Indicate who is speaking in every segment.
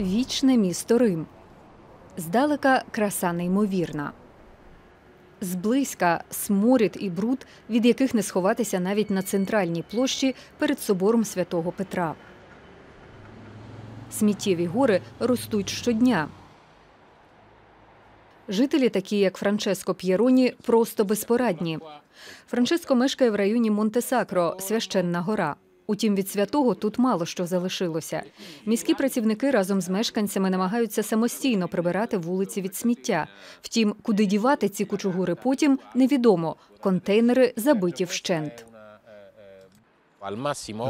Speaker 1: Вічне місто Рим. Здалека краса неймовірна. Зблизька сморід і бруд, від яких не сховатися навіть на центральній площі перед собором святого Петра. Сміттєві гори ростуть щодня. Жителі, такі як Франческо П'єроні, просто безпорадні. Франческо мешкає в районі Монтесакро, священна гора. Утім, від святого тут мало що залишилося. Міські працівники разом з мешканцями намагаються самостійно прибирати вулиці від сміття. Втім, куди дівати ці кучугури потім, невідомо. Контейнери забиті вщент.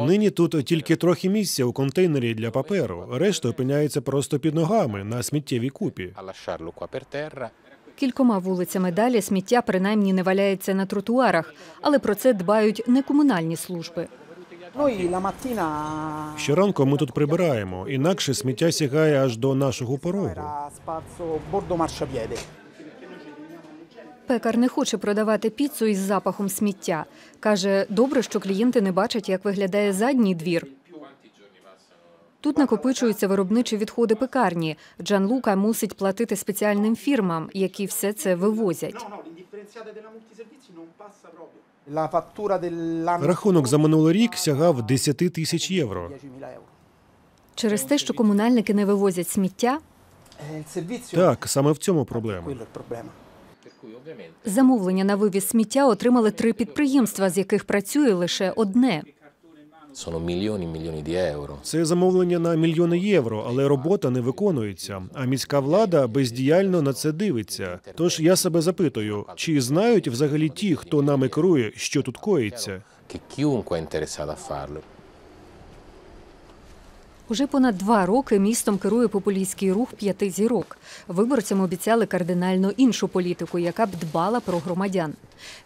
Speaker 2: Нині тут тільки трохи місця у контейнері для паперу. Решта опиняється просто під ногами на сміттєвій купі.
Speaker 1: Кількома вулицями далі сміття принаймні не валяється на тротуарах, але про це дбають не комунальні служби.
Speaker 3: Mattina
Speaker 2: Щоранку ми тут прибираємо, інакше сміття сягає аж до нашого порогу.
Speaker 1: Пекар не хоче продавати піцу із запахом сміття. Каже, добре, що клієнти не бачать, як виглядає задній двір. Тут накопичуються виробничі відходи пекарні. Джан Лука мусить платити спеціальним фірмам, які все це вивозять.
Speaker 2: Рахунок за минулий рік сягав 10 тисяч євро.
Speaker 3: 10.000.
Speaker 1: Через те, що комунальники не вивозять сміття,
Speaker 3: il
Speaker 2: Так, саме в цьому проблема.
Speaker 1: замовлення на вивіз сміття отримали три підприємства, з яких працює лише одне.
Speaker 2: Це замовлення на мільйони євро, але робота не виконується. А міська влада бездіяльно на це дивиться. Тож я себе запитую, чи знають взагалі ті, хто нами керує, що тут коїться?
Speaker 1: Уже понад два роки містом керує популістський рух п'яти зірок. Виборцям обіцяли кардинально іншу політику, яка б дбала про громадян.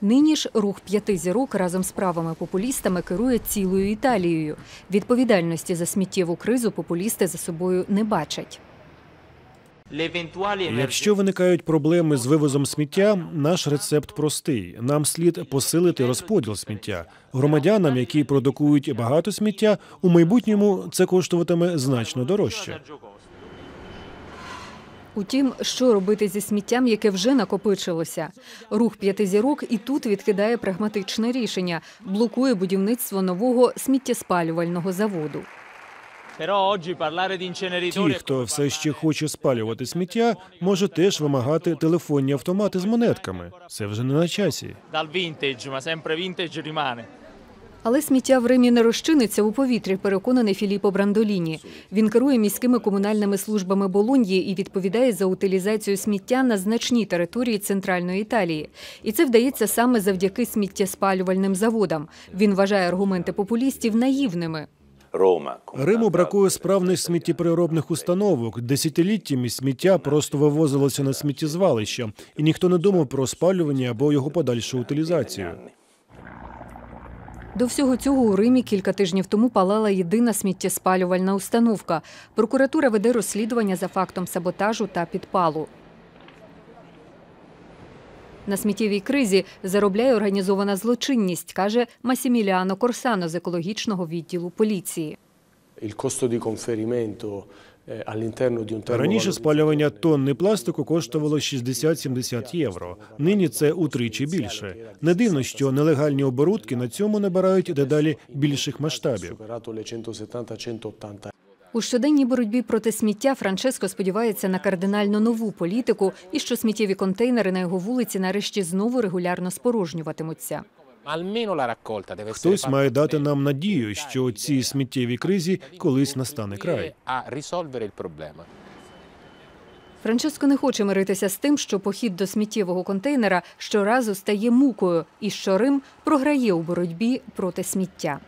Speaker 1: Нині ж рух п'яти зірок разом з правими популістами керує цілою Італією. Відповідальності за сміттєву кризу популісти за собою не бачать.
Speaker 2: Якщо виникають проблеми з вивозом сміття, наш рецепт простий: нам слід посилити розподіл сміття. Громадянам, які продукують багато сміття, у майбутньому це коштуватиме значно дорожче.
Speaker 1: Утім, що робити зі сміттям, яке вже накопичилося? Рух п'яти зірок і тут відкидає прагматичне рішення, блокує будівництво нового сміттєспалювального заводу.
Speaker 2: Ті, хто все ще хоче спалювати сміття, може теж вимагати телефонні автомати з монетками. Це вже не на часі.
Speaker 1: Але сміття в Римі не розчиниться у повітрі, переконаний Філіппо Брандоліні. Він керує міськими комунальними службами Болоньї і відповідає за утилізацію сміття на значній території центральної Італії. І це вдається саме завдяки сміттєспалювальним заводам. Він вважає аргументи популістів наївними.
Speaker 2: Риму бракує справних сміттєпереробних установок. Десятиліттями сміття просто вивозилося на сміттєзвалища, і ніхто не думав про спалювання або його подальшу утилізацію.
Speaker 1: До всього цього у Римі кілька тижнів тому палала єдина сміттєспалювальна установка. Прокуратура веде розслідування за фактом саботажу та підпалу. На сміттєвій кризі заробляє організована злочинність, каже Масіміліано Корсано з екологічного відділу поліції.
Speaker 4: eh,
Speaker 2: Раніше спалювання тонни пластику коштувало 60-70 євро. Нині це утричі більше. Не дивно, що нелегальні оборудки на цьому набирають дедалі більших масштабів.
Speaker 4: Superato le 170-180
Speaker 1: У щоденній боротьбі проти сміття Франческо сподівається на кардинально нову політику і що сміттєві контейнери на його вулиці нарешті знову регулярно спорожнюватимуться.
Speaker 2: Хтось має дати нам надію, що цій сміттєвій кризі колись настане край.
Speaker 1: Франческо не хоче миритися з тим, що похід до сміттєвого контейнера щоразу стає мукою і що Рим програє у боротьбі проти сміття.